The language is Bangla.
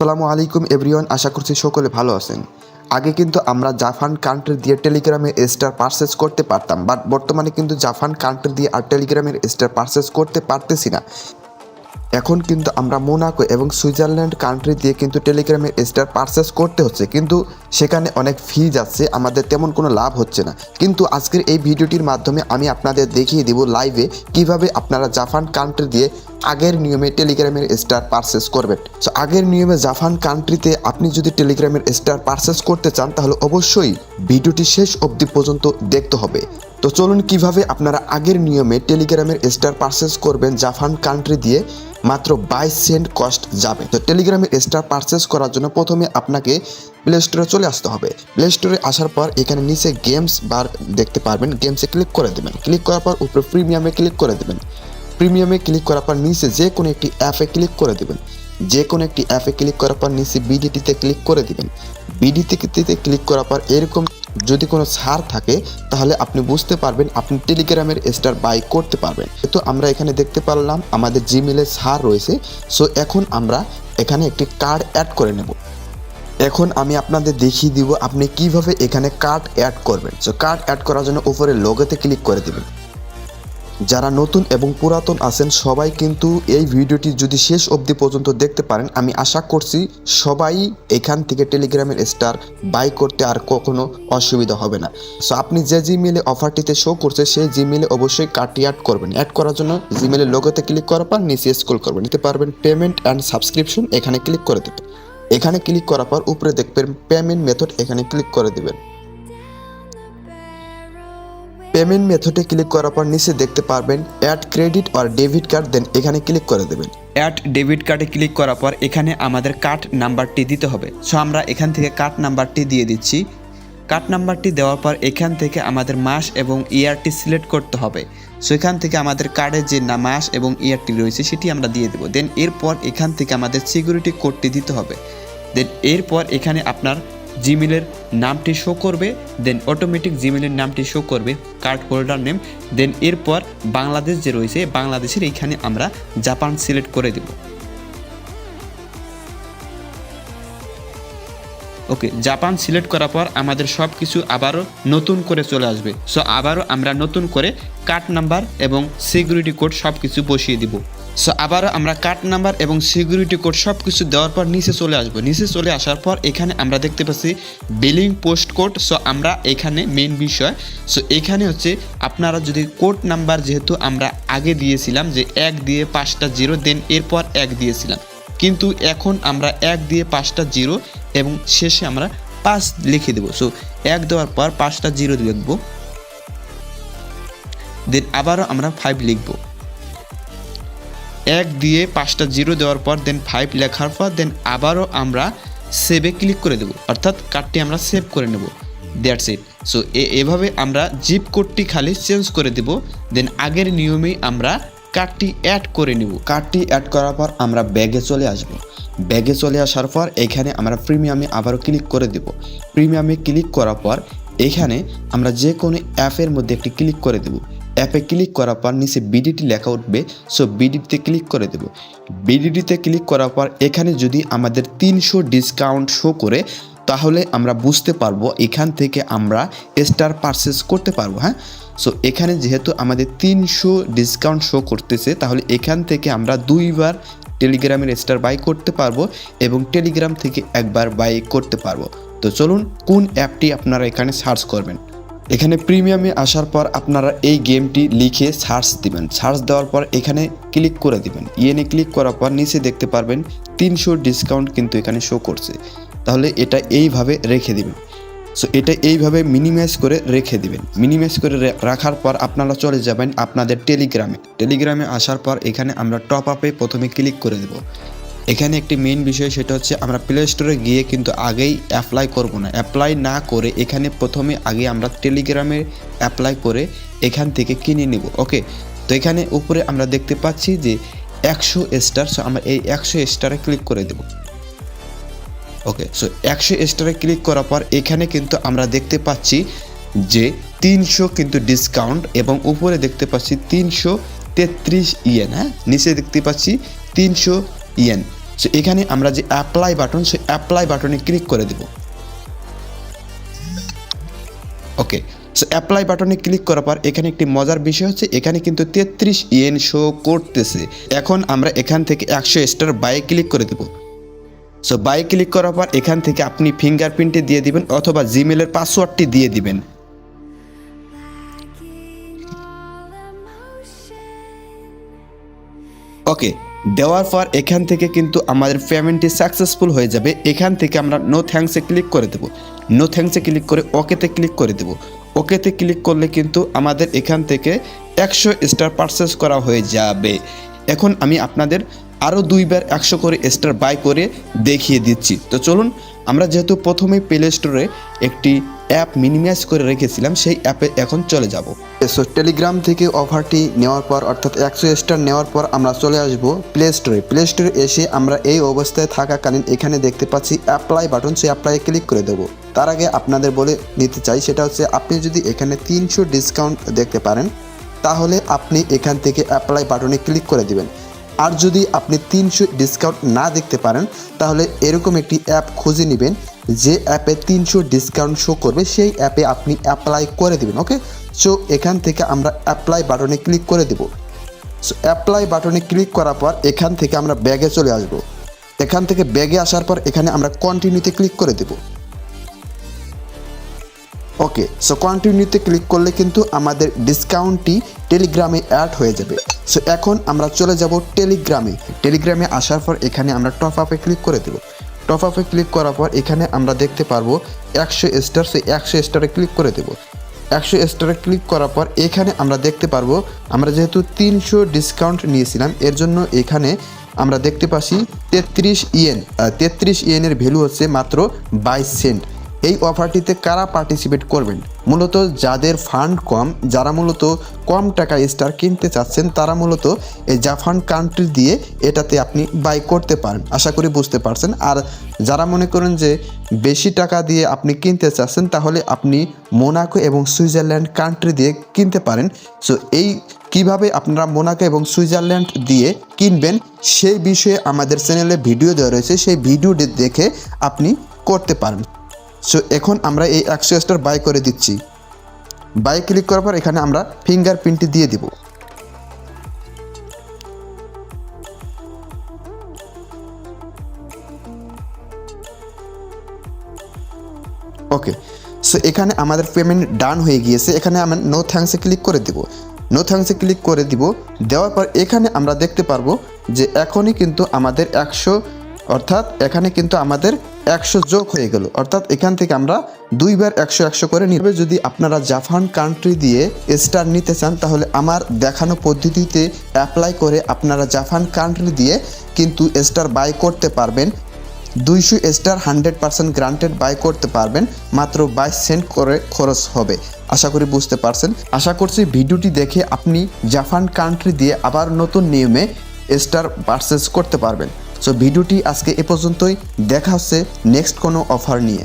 আসসালামু আলাইকুম এভরিওয়ান, আশা করছি সকলে ভালো আছেন। আগে কিন্তু আমরা জাফান কান্ট্রি দিয়ে টেলিগ্রামে স্টার পারচেস করতে পারতাম বাট বর্তমানে কিন্তু জাফান কান্ট্রি দিয়ে আর টেলিগ্রামের স্টার পারচেস করতে পারতেছি না। এখন কিন্তু আমরা মোনাকো এবং সুইজারল্যান্ড কান্ট্রি দিয়ে কিন্তু টেলিগ্রামের স্টার পারচেস করতে হচ্ছে। কিন্তু সেখানে অনেক ফি যাচ্ছে আমাদের তেমন কোনো লাভ হচ্ছে না। কিন্তু আজকের এই ভিডিওটির মাধ্যমে আমি আপনাদের দেখিয়ে দিব লাইভে কীভাবে আপনারা জাপান কান্ট্রি দিয়ে আগের নিয়মে টেলিগ্রামের স্টার পারচেস করবেন। সো আগের নিয়মে জাপান কান্ট্রিতে আপনি যদি টেলিগ্রামের স্টার পারচেস করতে চান, তাহলে অবশ্যই ভিডিওটি শেষ অবধি পর্যন্ত দেখতে হবে। তো চলুন কীভাবে আপনারা আগের নিয়মে টেলিগ্রামের স্টার পারচেস করবেন জাপান কান্ট্রি দিয়ে মাত্র বাইশ সেন্ট কস্ট যাবে। তো টেলিগ্রামের স্টার পারচেস করার জন্য প্রথমে আপনাকে প্লে স্টোরে চলে আসতে হবে। প্লে স্টোরে আসার পর এখানে নিচে গেমস বার দেখতে পারবেন। গেমসে ক্লিক করে দেবেন। ক্লিক করার পর উপরে প্রিমিয়ামে ক্লিক করে দেবেন। প্রিমিয়ামে ক্লিক করার পর নিচে যে কোনো একটি অ্যাপে ক্লিক করে দেবেন। যে কোনো একটি অ্যাপে ক্লিক করার পর নিচে বিডিটিতে ক্লিক করে দিবেন। বিডিটিতে ক্লিক করার পর এরকম যদি কোনো ছাড় থাকে, তাহলে আপনি বুঝতে পারবেন, আপনি টেলিগ্রামের স্টার বাই করতে পারবেন। তো আমরা এখানে দেখতে পারলাম, আমাদের জিমেলে ছাড় রয়েছে সো এখন আমরা এখানে একটি কার্ড অ্যাড করে নেব। এখন আমি আপনাদের দেখিয়ে দিব, আপনি কীভাবে এখানে কার্ড অ্যাড করবেন। সো কার্ড অ্যাড করার জন্য উপরে লোগোতে ক্লিক করে দিবেন। যারা নতুন এবং পুরাতন আছেন, সবাই কিন্তু এই ভিডিওটি যদি শেষ অবধি পর্যন্ত দেখতে পারেন, আমি আশা করছি সবাই এখান থেকে টেলিগ্রামের স্টার বাই করতে আর কখনো অসুবিধা হবে না। সো আপনি যে জিমেলে অফারটিতে শো করছে, সেই জিমেলে অবশ্যই কার্ডটি অ্যাড করবেন। অ্যাড করার জন্য জিমেলের লোগোতে ক্লিক করার পর নিচে স্ক্রল করবেন। নিতে পারবেন পেমেন্ট অ্যান্ড সাবস্ক্রিপশন এখানে ক্লিক করে দেবেন। এখানে ক্লিক করার পর উপরে দেখবেন পেমেন্ট মেথড এখানে ক্লিক করে দেবেন। পেমেন্ট মেথডে ক্লিক করার পর নিচে দেখতে পারবেন অ্যাড ক্রেডিট আর ডেবিট কার্ড, দেন এখানে ক্লিক করে দেবেন। অ্যাড ডেবিট কার্ডে ক্লিক করার পর এখানে আমাদের কার্ড নাম্বারটি দিতে হবে। সো আমরা এখান থেকে কার্ড নাম্বারটি দিয়ে দিচ্ছি। কার্ড নাম্বারটি দেওয়ার পর এখান থেকে আমাদের মাস এবং ইয়ারটি সিলেক্ট করতে হবে। সো এখান থেকে আমাদের কার্ডের যে না মাস এবং ইয়ারটি রয়েছে সেটি আমরা দিয়ে দেবো। দেন এরপর এখান থেকে আমাদের সিকিউরিটি কোডটি দিতে হবে। দেন এরপর এখানে আপনার জিমেলের নামটি শো করবে দেন অটোমেটিক জিমেলের নামটি শো করবে কার্ড হোল্ডার নেম দেন এরপর বাংলাদেশ যে রয়েছে, বাংলাদেশের এইখানে আমরা জাপান সিলেক্ট করে দেব। ওকে, জাপান সিলেক্ট করার পর আমাদের সব কিছু আবারও নতুন করে চলে আসবে। সো আবারও আমরা নতুন করে কার্ড নাম্বার এবং সিকিউরিটি কোড সব কিছু বসিয়ে দিব। সো আবারও আমরা কার্ড নাম্বার এবং সিকিউরিটি কোড সব কিছু দেওয়ার পর নিচে চলে আসব। নিচে চলে আসার পর এখানে আমরা দেখতে পাচ্ছি বিলিং পোস্ট কোড। সো আমরা এখানে মেন বিষয়, সো এখানে হচ্ছে আপনারা যদি কোড নাম্বার যেহেতু আমরা আগে দিয়েছিলাম যে এক দিয়ে পাঁচটা জিরো, দেন এরপর এক দিয়েছিলাম। কিন্তু এখন আমরা এক দিয়ে পাঁচটা জিরো এবং শেষে আমরা পাঁচ লিখে দেবো। সো এক দেওয়ার পর পাঁচটা জিরো লিখব। দেন আবারও আমরা ফাইভ লিখব। এক দিয়ে পাঁচটা জিরো দেওয়ার পর দেন ফাইভ লেখার পর দেন আবারও আমরা সেভে ক্লিক করে দেবো। অর্থাৎ কার্ডটি আমরা সেভ করে নেব। দ্যাটস ইট সো এভাবে আমরা জিপ কোডটি খালি চেঞ্জ করে দেব। দেন আগের নিয়মেই আমরা কার্ডটি অ্যাড করে নেব। কার্ডটি অ্যাড করার পর আমরা ব্যাগে চলে আসব। ব্যাগে চলে আসার পর এখানে আমরা প্রিমিয়ামে আবারও ক্লিক করে দেব। প্রিমিয়ামে ক্লিক করার পর এখানে আমরা যে কোনো অ্যাপের মধ্যে একটি ক্লিক করে দেব। অ্যাপে ক্লিক করার পর নিচে বিডিটি লেখা উঠবে, সো বিডিটিতে ক্লিক করে দেব। বিডিটিতে ক্লিক করার পর এখানে যদি আমাদের তিনশো ডিসকাউন্ট শো করে, তাহলে আমরা বুঝতে পারব এখান থেকে আমরা স্টার পারচেস করতে পারব হ্যাঁ? সো এখানে যেহেতু আমাদের তিনশো ডিসকাউন্ট শো করতেছে, তাহলে এখান থেকে আমরা দুইবার টেলিগ্রামের স্টার বাই করতে পারব এবং টেলিগ্রাম থেকে একবার বাই করতে পারব। তো চলুন, কোন অ্যাপটি আপনারা এখানে সার্চ করবেন? এখানে প্রিমিয়ামে আসার পর আপনারা এই গেমটি লিখে সার্চ দিবেন। সার্চ দেওয়ার পর এখানে ক্লিক করে দিবেন। ইয়েনে ক্লিক করার পর নিচে দেখতে পারবেন, তিনশো ডিসকাউন্ট কিন্তু এখানে শো করছে। তাহলে এটা এইভাবে রেখে দিবেন। সো এটা এইভাবে মিনিমাইজ করে রেখে দিবেন। মিনিমাইজ করে রাখার পর আপনারা চলে যাবেন আপনাদের টেলিগ্রামে টেলিগ্রামে আসার পর এখানে আমরা টপ আপে প্রথমে ক্লিক করে দেব। এখানে একটি মেইন বিষয় সেটা হচ্ছে আমরা প্লে স্টোরে গিয়ে কিন্তু আগেই অ্যাপ্লাই করব না। অ্যাপ্লাই না করে এখানে প্রথমে আগে আমরা টেলিগ্রামে অ্যাপ্লাই করে এখান থেকে কিনে নেব। ওকে তো এখানে উপরে আমরা দেখতে পাচ্ছি যে একশো স্টার সো আমরা এই একশো স্টারে ক্লিক করে দেব। ওকে সো একশো স্টারে ক্লিক করার পর এখানে কিন্তু আমরা দেখতে পাচ্ছি যে তিনশো কিন্তু ডিসকাউন্ট এবং উপরে দেখতে পাচ্ছি তিনশো তেত্রিশ ইয়েন হ্যাঁ? নিচে দেখতে পাচ্ছি তিনশো ইয়েন সো এখানে আমরা যে অ্যাপ্লাই বাটন সেই অ্যাপ্লাই বাটনে ক্লিক করে দেব। ওকে সো অ্যাপ্লাই বাটনে ক্লিক করার পর এখানে একটি মজার বিষয় হচ্ছে এখানে কিন্তু তেত্রিশ ইয়েন শো করতেছে। এখন আমরা এখান থেকে একশো স্টার বাই ক্লিক করে দেব। সো বাই ক্লিক করার পর এখান থেকে আপনি ফিঙ্গারপ্রিন্টে দিয়ে দিবেন অথবা জিমেলের পাসওয়ার্ডটি দিয়ে দিবেন। ওকে দেওয়ার পর এখান থেকে কিন্তু আমাদের পেমেন্টটি সাকসেসফুল হয়ে যাবে। এখান থেকে আমরা নো থ্যাঙ্কসে ক্লিক করে দেব। নো থ্যাঙ্কসে ক্লিক করে ওকেতে ক্লিক করে দেব। ওকেতে ক্লিক করলে কিন্তু আমাদের এখান থেকে একশো স্টার পারচেস করা হয়ে যাবে। এখন আমি আপনাদের আরও দুইবার একশো করে স্টার বাই করে দেখিয়ে দিচ্ছি। তো চলুন, আমরা যেহেতু প্রথমেই প্লে স্টোরে একটি অ্যাপ মিনিমাইজ করে রেখেছিলাম, সেই অ্যাপে এখন চলে যাব। সো টেলিগ্রাম থেকে অফারটি নেওয়ার পর, অর্থাৎ একশো স্টার নেওয়ার পর আমরা চলে আসব প্লে স্টোরে প্লে স্টোরে এসে আমরা এই অবস্থায় থাকাকালীন এখানে দেখতে পাচ্ছি অ্যাপ্লাই বাটন সেই অ্যাপ্লাইয়ে ক্লিক করে দেবো। তার আগে আপনাদের বলে নিতে চাই, সেটা হচ্ছে আপনি যদি এখানে তিনশো ডিসকাউন্ট দেখতে পারেন, তাহলে আপনি এখান থেকে অ্যাপ্লাই বাটনে ক্লিক করে দিবেন। আর যদি আপনি তিনশো ডিসকাউন্ট না দেখতে পারেন, তাহলে এরকম একটি অ্যাপ খুঁজে নেবেন, যে অ্যাপে তিনশো ডিসকাউন্ট শো করবে, সেই অ্যাপে আপনি অ্যাপ্লাই করে দেবেন ওকে সো এখান থেকে আমরা অ্যাপ্লাই বাটনে ক্লিক করে দেব। সো অ্যাপ্লাই বাটনে ক্লিক করার পর এখান থেকে আমরা ব্যাগে চলে আসব। এখান থেকে ব্যাগে আসার পর এখানে আমরা কন্টিনিউতে ক্লিক করে দেবো। ওকে সো কন্টিনিউতে ক্লিক করলে কিন্তু আমাদের ডিসকাউন্টটি টেলিগ্রামে অ্যাড হয়ে যাবে। সো এখন আমরা চলে যাব টেলিগ্রামে টেলিগ্রামে আসার পর এখানে আমরা টপ আপে ক্লিক করে দেব। টপ আপে ক্লিক করার পর এখানে আমরা দেখতে পারব একশো স্টার সেই একশো স্টারে ক্লিক করে দেব। একশো স্টারে ক্লিক করার পর এখানে আমরা দেখতে পারব আমরা যেহেতু তিনশো ডিসকাউন্ট নিয়েছিলাম, এর জন্য এখানে আমরা দেখতে পাচ্ছি তেত্রিশ ইয়েন তেত্রিশ ইয়েনের ভ্যালু হচ্ছে মাত্র বাইশ সেন্ট এই অফারটিতে কারা পার্টিসিপেট করবেন? মূলত যাদের ফান্ড কম, যারা মূলত কম টাকা স্টার কিনতে চাচ্ছেন, তারা মূলত এই জাফান কান্ট্রি দিয়ে এটাতে আপনি বাই করতে পারেন আশা করি বুঝতে পারছেন। আর যারা মনে করেন যে বেশি টাকা দিয়ে আপনি কিনতে চাচ্ছেন, তাহলে আপনি মোনাকো এবং সুইজারল্যান্ড কান্ট্রি দিয়ে কিনতে পারেন। সো এই কীভাবে আপনারা মোনাকো এবং সুইজারল্যান্ড দিয়ে কিনবেন, সেই বিষয়ে আমাদের চ্যানেলে ভিডিও দেওয়া রয়েছে। সেই ভিডিওটি দেখে আপনি করতে পারেন সো এখন আমরা এই একশো স্টার বাই করে দিচ্ছি। বাই ক্লিক করার পর এখানে আমরা ফিঙ্গারপ্রিন্টটি দিয়ে দিব। ওকে সো এখানে আমাদের পেমেন্ট ডান হয়ে গিয়েছে। এখানে আমরা নো থ্যাঙ্কসে ক্লিক করে দিব। নো থ্যাঙ্কসে ক্লিক করে দিব। দেওয়ার পর এখানে আমরা দেখতে পারব যে এখনই কিন্তু আমাদের একশো অর্থাৎ এখানে কিন্তু আমাদের একশো যোগ হয়ে গেল। অর্থাৎ এখান থেকে আমরা দুইবার একশো একশো করে নিবে। যদি আপনারা জাপান কান্ট্রি দিয়ে স্টার নিতে চান, তাহলে আমার দেখানো পদ্ধতিতে অ্যাপ্লাই করে আপনারা জাপান কান্ট্রি দিয়ে কিন্তু স্টার বাই করতে পারবেন। দুইশো star hundred percent granted buy করতে পারবেন। মাত্র বাইশ সেন্ট করে খরচ হবে। আশা করি বুঝতে পারছেন। আশা করছি ভিডিওটি দেখে আপনি জাপান কান্ট্রি দিয়ে আবার নতুন নিয়মে স্টার পারচেস করতে পারবেন। সো ভিডিওটি আজকে এ পর্যন্তই। দেখা হচ্ছে নেক্সট কোনো অফার নিয়ে।